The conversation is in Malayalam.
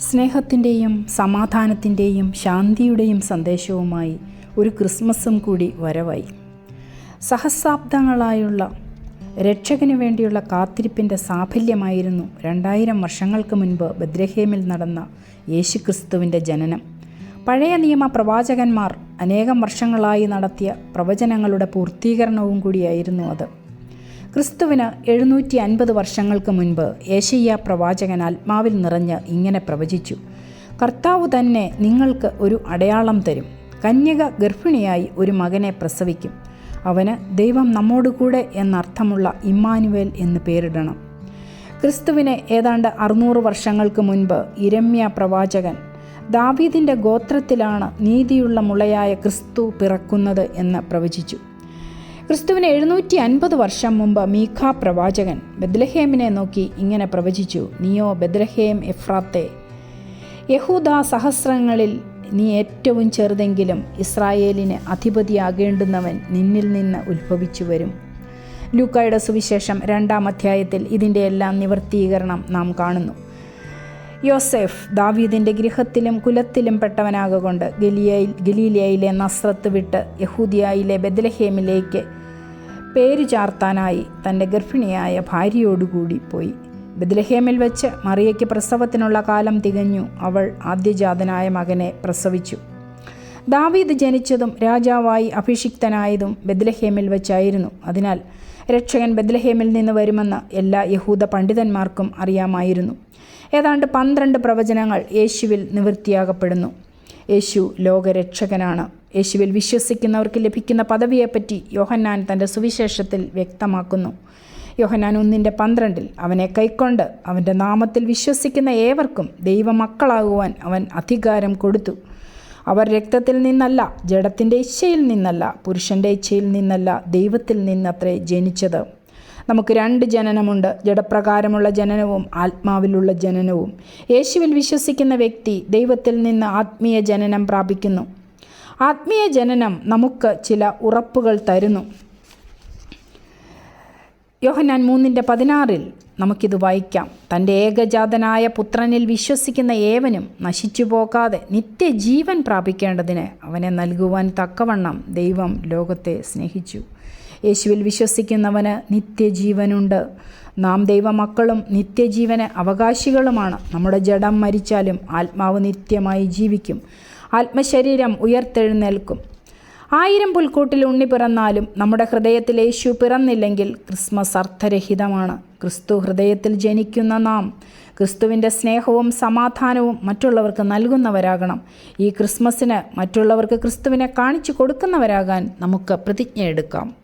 സ്നേഹത്തിന്റെയും സമാധാനത്തിന്റെയും ശാന്തിയുടെയും സന്ദേശവുമായി ഒരു ക്രിസ്മസും കൂടി വരവായി. സഹസ്രാബ്ദങ്ങളായുള്ള രക്ഷകന് വേണ്ടിയുള്ള കാത്തിരിപ്പിന്റെ സാഫല്യമായിരുന്നു രണ്ടായിരം വർഷങ്ങൾക്ക് മുൻപ് ബദ്രഹേമിൽ നടന്ന യേശുക്രിസ്തുവിന്റെ ജനനം. പഴയ നിയമ പ്രവാചകന്മാർ അനേകം വർഷങ്ങളായി നടത്തിയ പ്രവചനങ്ങളുടെ പൂർത്തീകരണവും കൂടിയായിരുന്നു അത്. ക്രിസ്തുവിന് എഴുന്നൂറ്റി അൻപത് വർഷങ്ങൾക്ക് മുൻപ് ഏഷ്യ പ്രവാചകൻ ആത്മാവിൽ നിറഞ്ഞ് ഇങ്ങനെ പ്രവചിച്ചു. കർത്താവ് തന്നെ നിങ്ങൾക്ക് ഒരു അടയാളം തരും. കന്യക ഗർഭിണിയായി ഒരു മകനെ പ്രസവിക്കും. അവന് ദൈവം നമ്മോടുകൂടെ എന്നർത്ഥമുള്ള ഇമ്മാനുവേൽ എന്ന് പേരിടണം. ക്രിസ്തുവിനെ ഏതാണ്ട് അറുന്നൂറ് വർഷങ്ങൾക്ക് മുൻപ് ഇരമ്യ പ്രവാചകൻ ദാവീദിന്റെ ഗോത്രത്തിലാണ് നീതിയുള്ള മുളയായ ക്രിസ്തു പിറക്കുന്നത് എന്ന് പ്രവചിച്ചു. ക്രിസ്തുവിന് എഴുന്നൂറ്റി അൻപത് വർഷം മുമ്പ് മീഖ പ്രവാചകൻ ബദ്ലഹേമിനെ നോക്കി ഇങ്ങനെ പ്രവചിച്ചു നീയോ ബദ്ലഹേം എഫ്രാത്തെ യഹൂദ സഹസ്രങ്ങളിൽ നീ ഏറ്റവും ചെറുതെങ്കിലും ഇസ്രായേലിന് അധിപതിയാകേണ്ടുന്നവൻ നിന്നിൽ നിന്ന് ഉത്ഭവിച്ചു വരും. ലൂക്കായുടെ സുവിശേഷം രണ്ടാം അധ്യായത്തിൽ ഇതിന്റെ എല്ലാം നിവർത്തീകരണം നാം കാണുന്നു. യോസെഫ് ദാവീദിന്റെ ഗൃഹത്തിലും കുലത്തിലും പെട്ടവനാകൊണ്ട് ഗലിയയിൽ ഗലീലിയയിലെ നസ്രത്ത് വിട്ട് യഹൂദിയായിലെ ബദലഹേമിലേക്ക് പേരു ചാർത്താനായി തന്റെ ഗർഭിണിയായ ഭാര്യയോടുകൂടി പോയി. ബദലഹേമിൽ വെച്ച് മറിയയ്ക്ക് പ്രസവത്തിനുള്ള കാലം തികഞ്ഞു. അവൾ ആദ്യജാതനായ മകനെ പ്രസവിച്ചു. ദാവീദ് ജനിച്ചതും രാജാവായി അഭിഷിക്തനായതും ബദ്ലഹേമിൽ വെച്ചായിരുന്നു. അതിനാൽ രക്ഷകൻ ബദ്ലഹേമിൽ നിന്ന് വരുമെന്ന് എല്ലാ യഹൂദ പണ്ഡിതന്മാർക്കും അറിയാമായിരുന്നു. ഏതാണ്ട് പന്ത്രണ്ട് പ്രവചനങ്ങൾ യേശുവിൽ നിവൃത്തിയാകപ്പെടുന്നു. യേശു ലോകരക്ഷകനാണ്. യേശുവിൽ വിശ്വസിക്കുന്നവർക്ക് ലഭിക്കുന്ന പദവിയെപ്പറ്റി യോഹന്നാൻ തന്റെ സുവിശേഷത്തിൽ വ്യക്തമാക്കുന്നു. യോഹന്നാൻ ഒന്നിന്റെ പന്ത്രണ്ടിൽ അവനെ കൈക്കൊണ്ട് അവന്റെ നാമത്തിൽ വിശ്വസിക്കുന്ന ഏവർക്കും ദൈവമക്കളാകുവാൻ അവൻ അധികാരം കൊടുത്തു. അവർ രക്തത്തിൽ നിന്നല്ല ജഡത്തിന്റെ ഇച്ഛയിൽ നിന്നല്ല പുരുഷന്റെ ഇച്ഛയിൽ നിന്നല്ല ദൈവത്തിൽ നിന്നത്രേ ജനിച്ചത്. നമുക്ക് രണ്ട് ജനനമുണ്ട്. ജഡപ്രകാരമുള്ള ജനനവും ആത്മാവിലുള്ള ജനനവും. യേശുവിൽ വിശ്വസിക്കുന്ന വ്യക്തി ദൈവത്തിൽ നിന്ന് ആത്മീയ ജനനം പ്രാപിക്കുന്നു. ആത്മീയ ജനനം നമുക്ക് ചില ഉറപ്പുകൾ തരുന്നു. യോഹനാൻ മൂന്നിന്റെ പതിനാറിൽ നമുക്കിത് വായിക്കാം. തന്റെ ഏകജാതനായ പുത്രനിൽ വിശ്വസിക്കുന്ന ഏവനും നശിച്ചു പോകാതെ നിത്യജീവൻ പ്രാപിക്കേണ്ടതിന് അവനെ നൽകുവാൻ തക്കവണ്ണം ദൈവം ലോകത്തെ സ്നേഹിച്ചു. യേശുവിൽ വിശ്വസിക്കുന്നവന് നിത്യജീവനുണ്ട്. നാം ദൈവമക്കളും നിത്യജീവന് അവകാശികളുമാണ്. നമ്മുടെ ജഡം മരിച്ചാലും ആത്മാവ് നിത്യമായി ജീവിക്കും. ആത്മശരീരം ഉയർത്തെഴുന്നേൽക്കും. ആയിരം പുൽക്കൂട്ടിൽ ഉണ്ണി പിറന്നാലും നമ്മുടെ ഹൃദയത്തിൽ യേശു പിറന്നില്ലെങ്കിൽ ക്രിസ്മസ് അർത്ഥരഹിതമാണ്. ക്രിസ്തു ഹൃദയത്തിൽ ജനിക്കുന്ന നാം ക്രിസ്തുവിന്റെ സ്നേഹവും സമാധാനവും മറ്റുള്ളവർക്ക് നൽകുന്നവരാകണം. ഈ ക്രിസ്മസിന് മറ്റുള്ളവർക്ക് ക്രിസ്തുവിനെ കാണിച്ചു കൊടുക്കുന്നവരാകാൻ നമുക്ക് പ്രതിജ്ഞയെടുക്കാം.